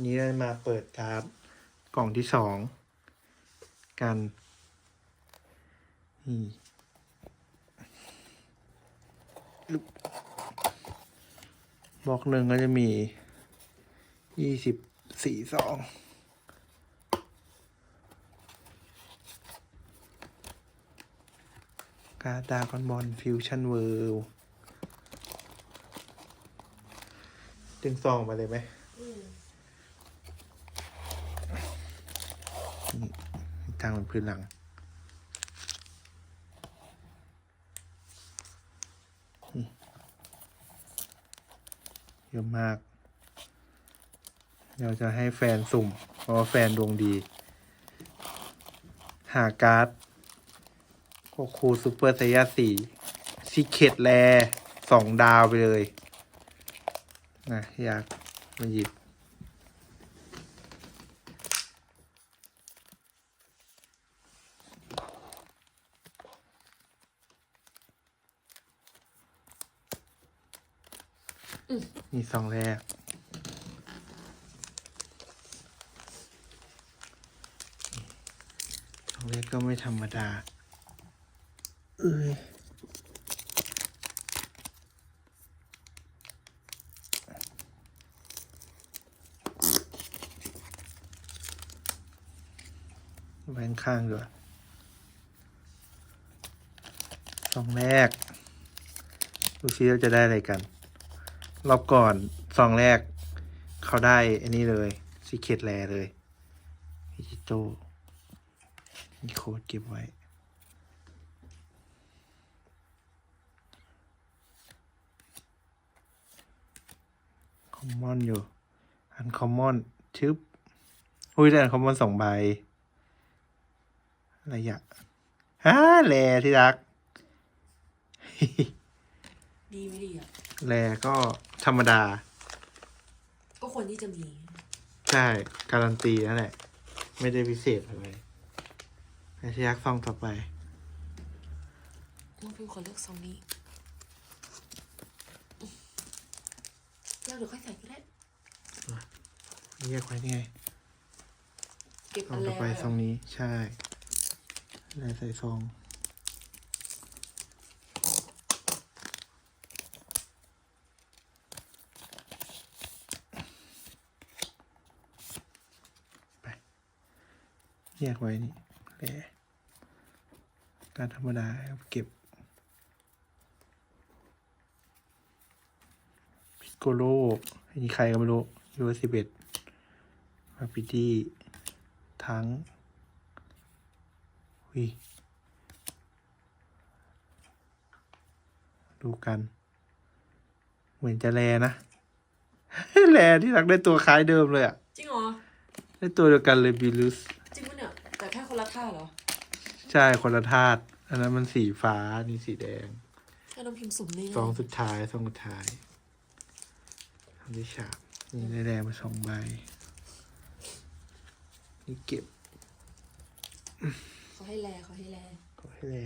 นี้มาเปิดการ์ดกล่องที่สองกันนี่บล็อกหนึ่งก็จะมียี่สิบสี่ซองกาดดากอนบอลฟิวชั่นเวิลด์ดึงซองมาเลยไหม ทางบนพื้นหลัง เยอะมาก เราจะให้แฟนสุ่ม เพราะแฟนดวงดี หาการ์ดโคคูซูเปอร์ไซยาสี่ซีเคตแลสองดาวไปเลย นะ อยากมาหยิบ นี่ซองแรก ซองแรกก็ไม่ธรรมดา เอ้ยแหวนข้างด้วยซองแรกดูซิเราจะได้อะไรกัน รอบก่อนซองแรก เขาได้อันนี้เลยซีเคตแลเลยดิจิโตมีโค้ดเก็บไว้คอมมอนอยู่ อันคอมมอนชึบอุ้ยได้อันคอมมอนสองใบอะไรอะฮ่าแลที่รัก ดีไม่ดีอะ แลก็ ธรรมดา ก็ควรที่จะมี ใช่ การันตีนั่นแหละ ไม่ได้พิเศษอะไรไอ้ที่ยักษ์ซองต่อไปน้องพิมขอเลือกซองนี้เลือกหรือค่อยใส่ก็ได้เรียกไว้นี่ไงเก็บซออังนแรต่อกไปซองนี้ ใช่แล้วใส่ซอง แยกไว้นี่แหละการธรรมดาครับเก็บพิโกโลอันนี้ใครก็ไม่รู้ยูสิบเอ็ดพาปิตี้ทั้งวิดูกัน เหมือนจะแลนะ แลที่รักได้ตัวคล้ายเดิมเลยอะจริงเหรอ ได้ตัวเดียวกันเลยบิลุส จริงปะเนี่ย แต่แค่คนละท่าเหรอใช่คนละธาตุอันนั้นมันสีฟ้านี่สีแดงให้น้องพิมสุ่มนี่ซองสุดท้ายซองสุดท้ายทำที่ฉาบนี่ได้แดงมาสองใบนี่เก็บเขาให้แลเขาให้แลขอให้แล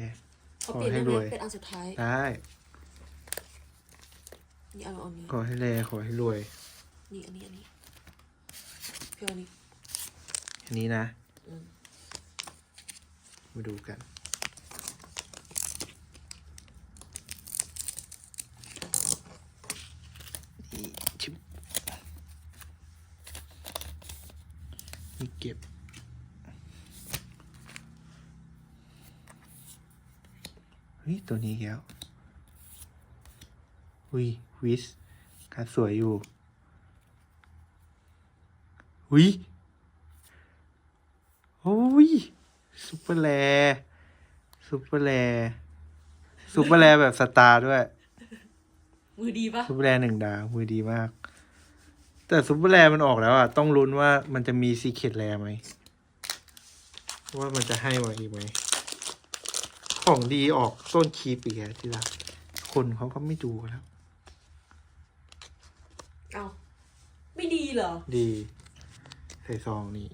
เขาเปลี่ยนได้ขอให้ไหรมวยเป็นอันสุดท้ายได้นี่เอาเอานี้ขอให้แลขอให้รวยนี่อันนี้อันนี้พี่เอาอันนี้อันนี้นะอื มาดูกัน นี่ชิบนี่เก็บเฮ้ยตัวนี้อีกแล้วอุ้ยวิสการสวยอยู่อุ้ย โอ้ยซุปเปอร์แลซุปเปอร์แลซุปเปอร์แลแบบสตาร์ด้วย มือดีปะซุปเปอร์แลหนึ่งดาวมือดีมาก แต่ซุปเปอร์แลมันออกแล้วอะ ต้องลุ้นว่ามันจะมีซีเคตแลไหม ว่ามันจะให้มาอีกไหม ของดีออกต้นคีปอีกแล้วที่รักคนเขาก็ไม่ดูกันแล้ว เอาไม่ดีเหรอ ดี ใส่ซองนี่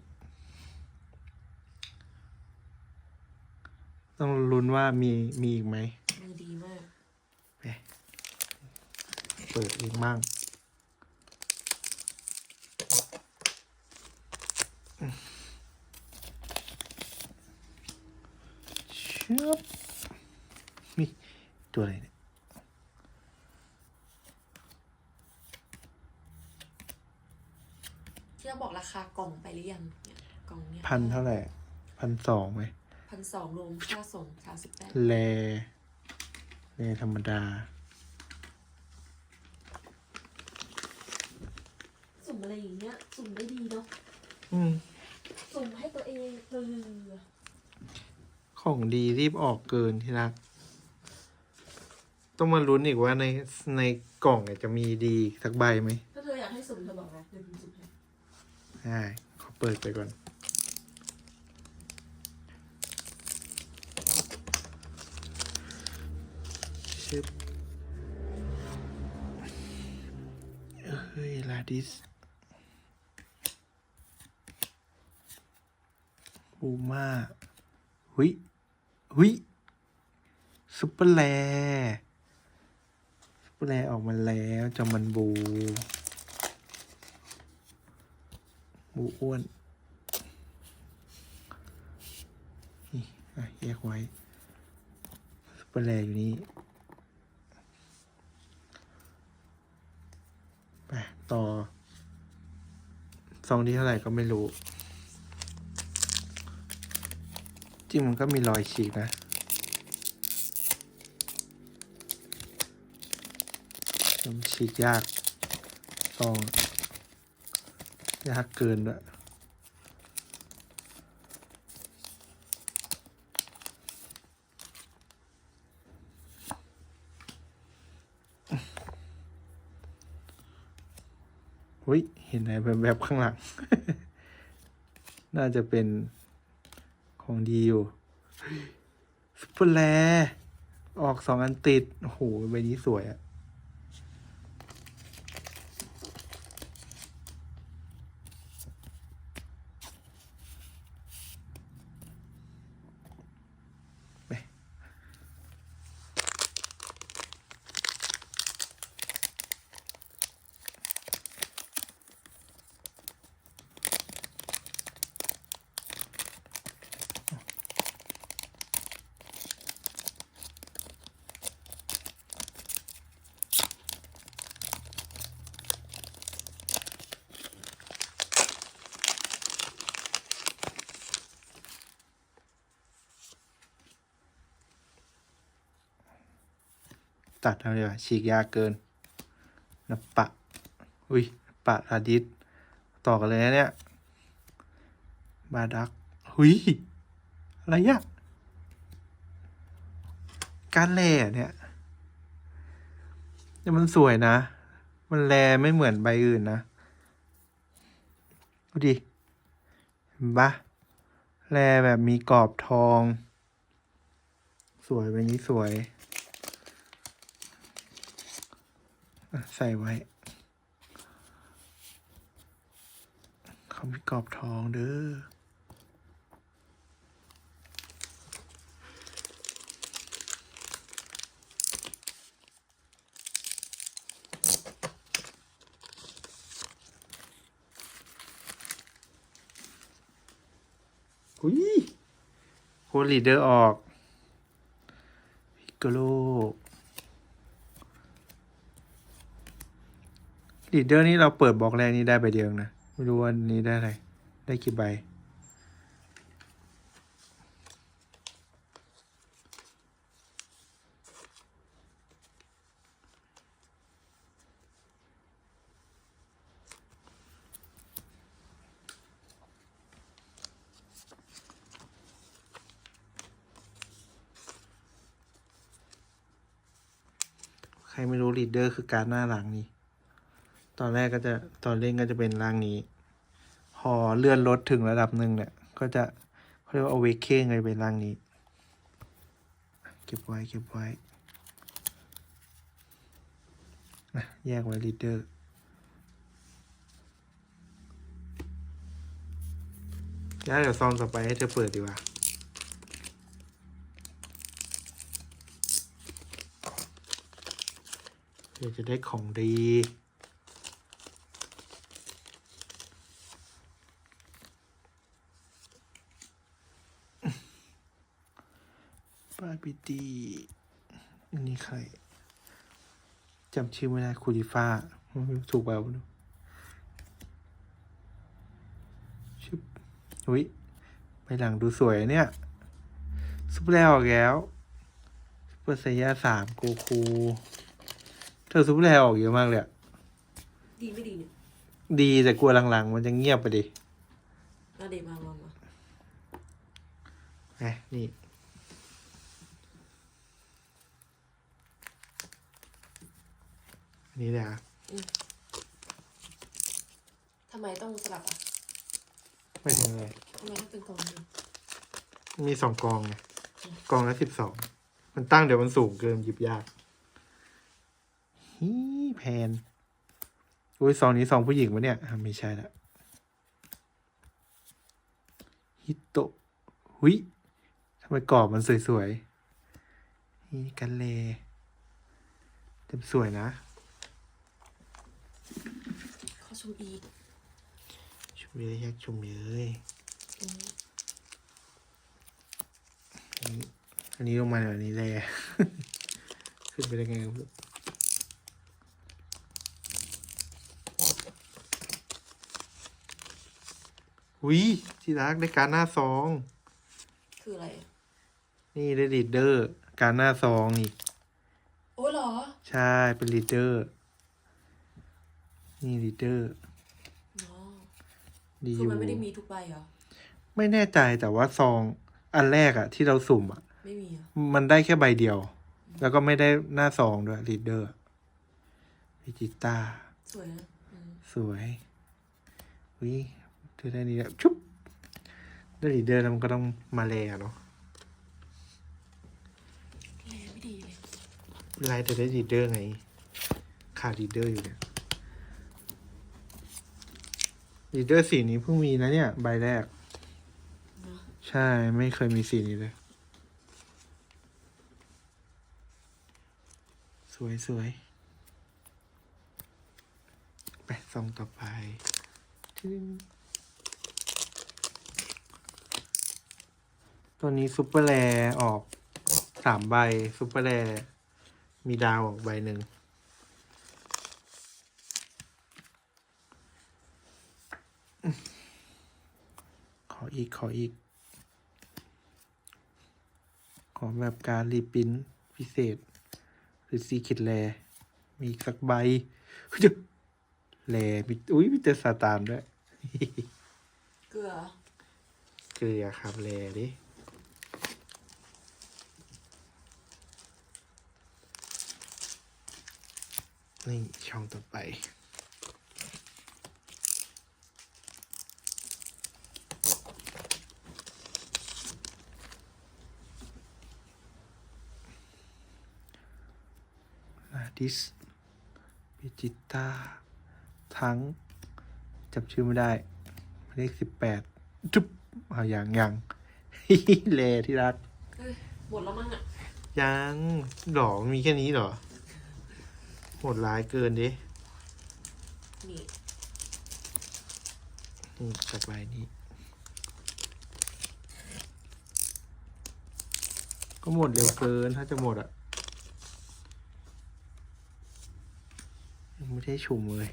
ต้องลุ้นว่ามีมีอีกไหม มือดีมาก ไปเปิดเองบ้างเชือบนี่ตัวอะไรเนี่ยที่เราบอกราคากล่องไปหรือยังเนี่ยกล่องเนี้ยพันเท่าไหร่พันสองไหม พันสองรวมค่าส่งสามสิบแปดแลแลธรรมดา สุ่มอะไรอย่างเงี้ย สุ่มได้ดีเนาะอืม สุ่มให้ตัวเองเออของดีรีบออกเกินที่รัก ต้องมาลุ้นอีกว่าในในกล่องเนี่ยจะมีดีสักใบไหมถ้าเธออยากให้สุ่มเธอบอกนะเดี๋ยวพิมพ์สุ่มให้ได้ขอเปิดไปก่อน ชึบเฮ้ยลาดิสบูมาหุยหุยซุปเปอร์แลซุปเปอร์แลออกมาแล้วจอมันบู บูอ้วนนี่อะแยกไว้ซุปเปอร์แลอยู่นี่ ไป ต่อ ซองที่เท่าไหร่ก็ไม่รู้ จริงมันก็มีรอยฉีกนะ มันฉีกยาก ซอง ยากเกินด้วยอุ้ย เห็นอะไรแบบแบบๆข้างหลัง น่าจะเป็นของดีอยู่ซุปเปอร์แลออกสองอันติด โอ้โหใบนี้สวยอะ ตัดเอาเลยว่ะฉีกยาเกินนะปะ อุ้ยปะอาดิสต่อกันเลยนะเนี่ย บาดัก หุยอะไรอะการแลเนี่ยแต่มันสวยนะ มันแลไม่เหมือนใบอื่นนะ ดูดิเห็นปะแลแบบมีกรอบทอง สวยใบนี้สวย อะ ใส่ไว้ เขามีกรอบทองเด้ออุ้ยโคลีเดอร์ออก พิกโกโล ดเดอร์นี่เราเปิดบล็อกแรกนี่ได้ใบเดียวนะ ไม่รู้ว่านี้ได้อะไร ได้กี่ใบ ใครไม่รู้ลีดเดอร์คือการหน้าหลังนี่ ตอนแรกก็จะตอนเล่นก็จะเป็นร่างนี้ พอเลื่อนรถถึงระดับหนึ่งเนี่ย ก็จะเขาเรียกว่า awaken เลยเป็นร่างนี้ เก็บไว้เก็บไว้นะแยกไว้ leader ย้ายเดี๋ยวซองต่อไปให้เธอเปิดดีกว่า เดี๋ยวจะได้ของดีาบิตี้อันนี้ใครจำชื่อไม่ได้คูริฟ้าไม่รู้ถูกเปล่าไม่รู้ชิบอุ้ยไปหลังดูสวยอะเนี่ยซุปเปอร์แล้วออกแล้วซุปเปอร์ไซย่าสามโกคูเธอซุปเปอร์แล้วออกเยอะมากเลยอะดีไม่ดีเนี่ยดีแต่กลัวหลังๆ มันจะเงียบไปดิมาเดมามามาไงนี่ อันนี้เลยอะทำไมต้องสลับอะไม่ถึงอะไรทำไมต้องเป็นกองนี้มีสองกองไงกองละสิบสองมันตั้งเดี๋ยวมันสูงเกินหยิบยากฮีแพนอุ้ยซองนี้ซองผู้หญิงวะเนี่ยอะไม่ใช่ละฮิโตะหุยทำไมกรอบมันสวยๆนี่กันเลเต็มสวยนะขอ ชมอีก ชมเลยอยากชมเลยอืมอันนี้อันนี้ลงมาหน่อยอันนี้เลย ขึ้นไปได้ไงครับอุ้ยที่รักได้การหน้าซอง คืออะไรอะนี่ได้ลีดเดอร์ การหน้าซองนี่โอ้ยเหรอ ใช่เป็นลีดเดอร์ นี่ลีดเดอร์อ๋อดีอคือยู่มันไม่ได้มีทุกใบเหรอ ไม่แน่ใจแต่ว่าซองอันแรกอะที่เราสุ่มอะไม่มีเหรอมันได้แค่ใบเดียว แล้วก็ไม่ได้หน้าซองด้วยลีดเดอร์วิจิต้าสวยนะอืมสวยวิเธอได้นี่แล้วชุบได้ลีดเดอร์แล้วมันก็ต้องมาแลเนาะแลไม่ดีเลยเป็นไรแต่ได้ลีดเดอร์ไง ขาดลีดเดอร์อยู่เนี่ย ลีดเดอร์สีนี้เพิ่งมีนะเนี่ย ใบแรกเนาะใช่ไม่เคยมีสีนี้เลย สวยสวยไปซองต่อไปทึ่งตัวนี้ซุปเปอร์แรร์ออกสามใบซุปเปอร์แรร์มีดาวออกใบหนึ่ง ขออีก ขออีก ขอแบบการรีปรินท์พิเศษ หรือซีคิดแล มีอีกสักใบเฮ้ยเดี๋ยวแลมีอุ้ยมีแต่ซาตานด้วย เกลือ เกลือครับแลดินี่ช่องต่อไป อาดิสพิจิต้าทั้งจำชื่อไม่ได้หมายเลขสิบแปดจุ๊บเอาอย่างยังเลที่รักเฮ้ยหมดแล้วมั้งอะ ยังหรอมีแค่นี้เหรอโหดร้ายเกินดินี่นี่ต่อไปนี้ ก็หมดเร็วเกินถ้าจะหมดอะ ยัง ไม่ได้ชุมเลย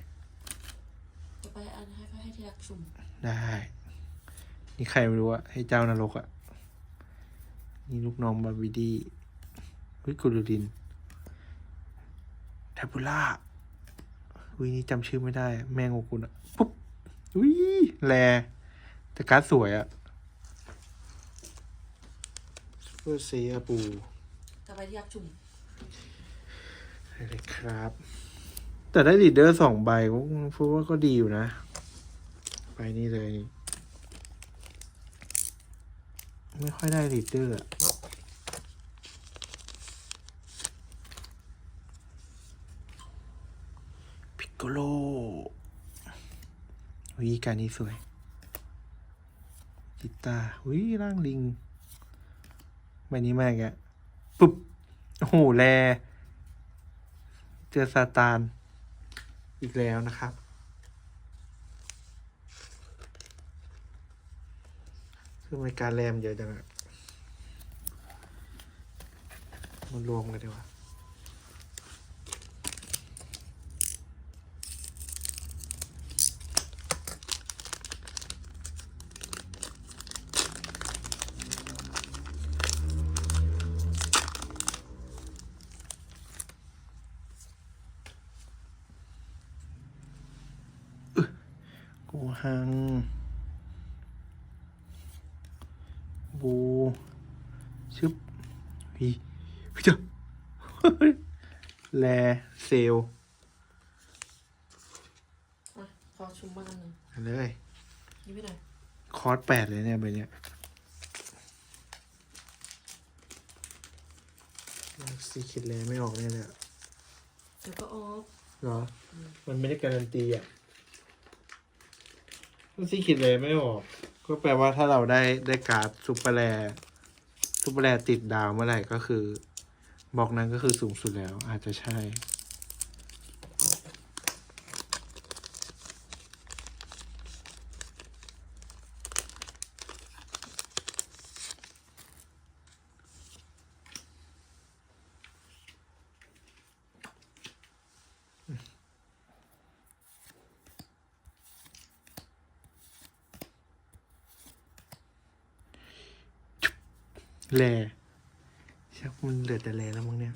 จะไปอันให้ให้ที่รักชุ่มได้ นี่ใครไม่รู้อะให้เจ้านรกอะนี่ลูกน้องบาบิดี้วิกุลูดินแทบูล่าวินี่จำชื่อไม่ได้ แมงโอกุลอะปุ๊บวิแลแต่การ์ดสวยอะซูเปอร์เซียปูจะไปที่รักชุ่มเลยครับ แต่ได้ลีดเดอร์สองใบก็พูดว่าก็ดีอยู่นะ ไปนี่เลย ไม่ค่อยได้ลีดเดอร์อะพิกโกโลวิการนี้สวยจิตาร์วิร่างลิงใบนี้มากอะปุ๊บ โอ้โห แล เจอซาตาน อีกแล้วนะครับ คือรายการแรมเยอะจังอะมันรวมกันดีกว่ากู หัง บูชึบวีวิจ้าแลเซลอะขอชุมมากันหนึ่งเอาเลยนี่ไม่ได้คอร์สแปดเลยเนี่ยใบเนี้ยสีคิดแลไม่ออกเนี่ยเลยอะเดี๋ยวก็ออก เหรอ มันไม่ได้การันตีอะถ้า สีคิดเลยไม่ออก ก็แปลว่าถ้าเราได้ได้การ์ดซูเปอร์แลซูเปอร์แลติดดาวเมื่อไหร่ก็คือ บอกนั้นก็คือสูงสุดแล้วอาจจะใช่ แลชักมันเหลือแต่แลแล้วมั้งเนี่ย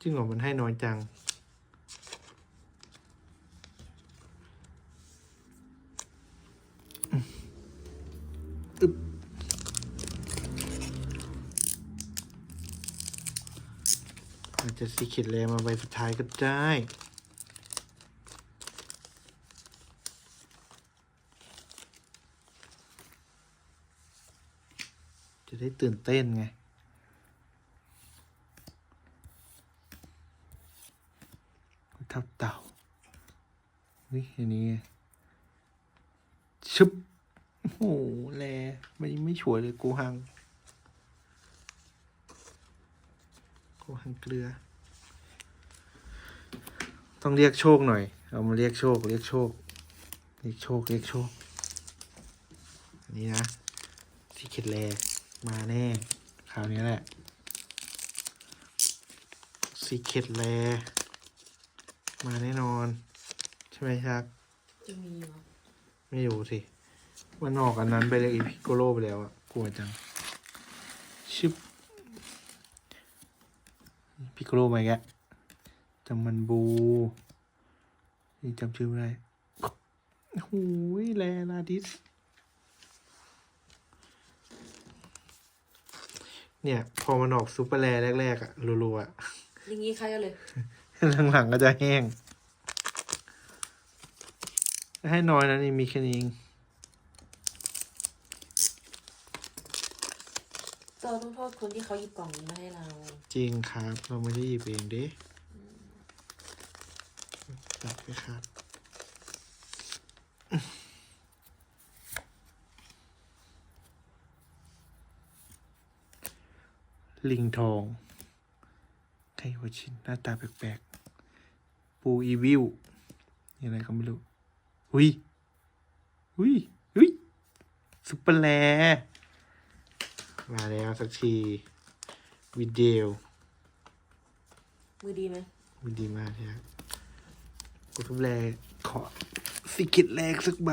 จริงเหรอมันให้น้อยจังอืมอึ๊บอาจจะสีเขียดแลมาใบสุดท้ายก็ได้ ได้ตื่นเต้นไง ทับเต่าวิอันนี้ไงชึบโอ้แลมันไม่ฉวยเลยกูหัง กูหังเกลือ ต้องเรียกโชคหน่อย เอามาเรียกโชค เรียกโชค เรียกโชค เรียกโชคอันนี้นะสีเข็ดแล มาแน่ คราวนี้แหละสีเข็ดแลมาแน่นอน ใช่ไหมครับจะมีเหรอไม่รู้สิมันออกอันนั้นไปเลยอีพิโกโลไปแล้วอะกลัวจังชึบพิโกโลมาแกะจำมันบูนี่จำชื่อไม่ได้หูยแลลาดิส เนี่ย พอมันออกซูเปอร์แลแรกๆอะรัวๆอะอย่างงี้ใครเอาเลย หลังๆก็จะแห้ง ให้น้อยนะนี่มีแค่นี้เองเราต้องโทษคนที่เขาหยิบกล่องนี้มาให้เรา จริงครับ เราไม่ได้หยิบเองเด้ตัดไปครับ ลิงทองไทวชินหน้าตาแปลกๆ ปูอีวิวยังไงก็ไม่รู้หุยหุยหุยซุปเปอร์แล มาแล้วสักทีวิดีโอมือดีไหมมันดีมากเลยครับกูทุบแรกขอสิกิตแรกสักใบ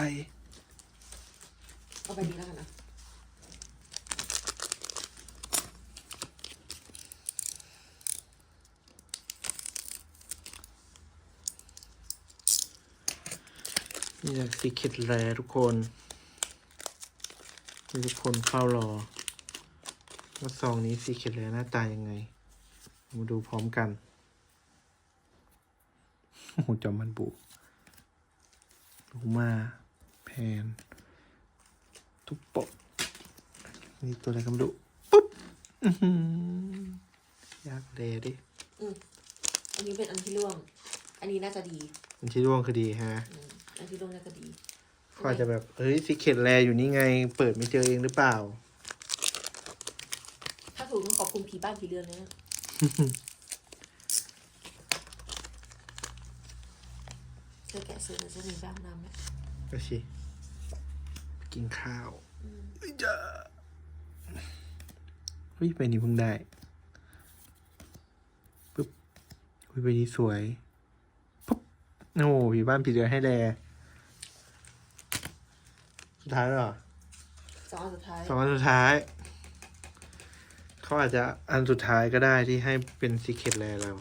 เอาไปนี้แล้วกันนะ นี่แหละสิกิตแรทุกคนให้ทุกคนเฝ้ารอว่าซองนี้สิกิตแรหน้าตายังไง มาดูพร้อมกัน โอ้โหจอมมันบุลูมาแพน ทุกปกนี่ตัวอะไรก็ไม่รู้ปุ๊บอื้อหือยากแลดิอืมอันนี้เป็นอันที่ร่วง อันนี้น่าจะดี อันที่ร่วงคือดีฮะ อืมอันที่ร่วงน่าจะดีก็อาจจะแบบเฮ้ยสิเ e ตแลอยู่นี่ไง เปิดไม่เจอเองหรือเปล่า ถ้าถูกต้องขอบคุณผีบ้านผีเรือนเลยนะเธอแกะซื้อจะมีบ้างน้ำไหมก็ชิกินข้าวอืมเฮ้ยจ้าเฮ้ยไปนี่เพิ่งได้อุ้ยใบนี้สวยปุ๊บโอ้โหผีบ้านผีเดือนให้แล สุดท้ายแล้วเหรอสองอันสุดท้ายสองอันสุดท้าย เขาอาจจะอันสุดท้ายก็ได้ที่ให้เป็นซีเคทแลเรา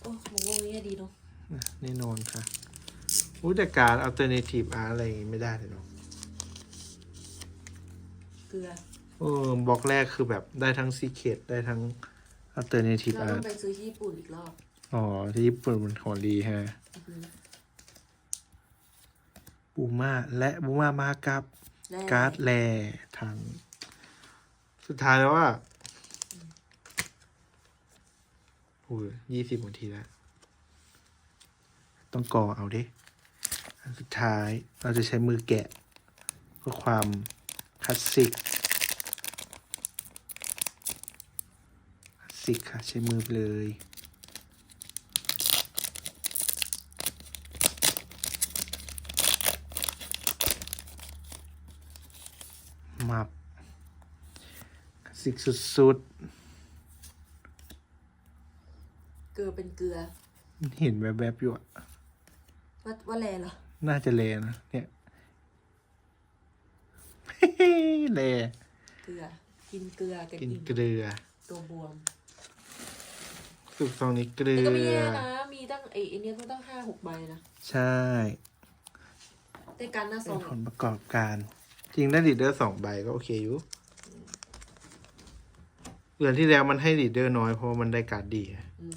โอ้มงวงนี้ดีเนาะนะแน่นอนค่ะอู้แต่การ alternative art อะไรอย่างงี้ไม่ได้เลยเนาะเกลือเออบล็อกแรกคือแบบได้ทั้งซีเคทได้ทั้ง alternative เราต้อง art ไปซื้อที่ญี่ปุ่นอีกรอบอ๋อ ที่ญี่ปุ่นมันของดีฮะ อือหือบูมาและบูมามากับ แร่การ์ดแลทาง สุดท้ายแล้วว่าโอ้ยยี่สิบนาทีแล้ว ต้องกอเอาดิอันสุดท้ายเราจะใช้มือแกะ เพื่อความคลาสสิกคลาสสิกค่ะ ใช้มือเลย มับคลา สสิกสุดเกลือเป็นเกลือๆ เห็นแวบๆอยู่อะว่าว่าแร่เหรอน่าจะเลนะ เนี่ย เลเกลือ กินเกลือกันกินอิ่มเกลือตัวบวมสุกซองนี้เกลืแต่ก็ไม่อ แย่นะ มีตั้งไอ้ไอ้เนี่ยก็ตั้งห้าหกใบนะใช่ได้การหน้าซเป็อนงผลประกอบการ จริงได้ลีดเดอร์สองใบก็โอเคอยู่ เดือนที่แล้วมันให้ลีดเดอร์น้อยเพราะว่ามันได้การ์ดดีอะอืม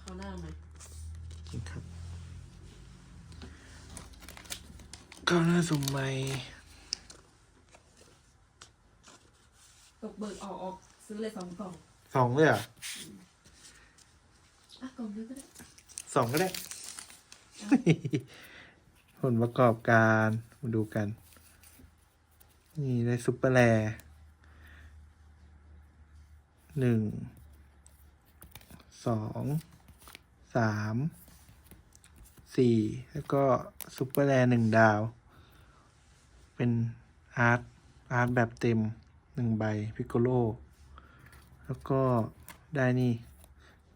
เข้าหน้าไหมจริงครับก็น่าสมไหมตกเบิกออกออกซื้อเลยสองกล่องสองเลยเหรอะอะกล่องเดียวก็ได้สองก็ได้ ผลประกอบการมาดูกัน นี่ได้ซุปเปอร์แรร์ หนึ่งสองสามสี่แล้วก็ซุปเปอร์แรร์หนึ่งดาว เป็นอาร์ตอาร์ตแบบเต็มหนึ่งใบพิกโกโลแล้วก็ได้นี่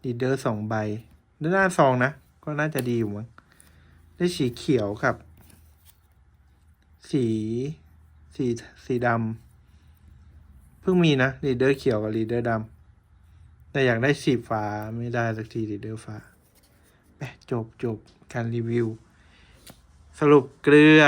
ดีเดอร์สองใบด้านหน้าซองนะ ก็น่าจะดีอยู่มั้งได้สีเขียวครับ สี สี สีดำ เพิ่งมีนะลีดเดอร์เขียวกับลีดเดอร์ดำแต่อยากได้สีฟ้าไม่ได้สักทีลีดเดอร์ฟ้าแปะจบจบการรีวิว สรุปเกลือ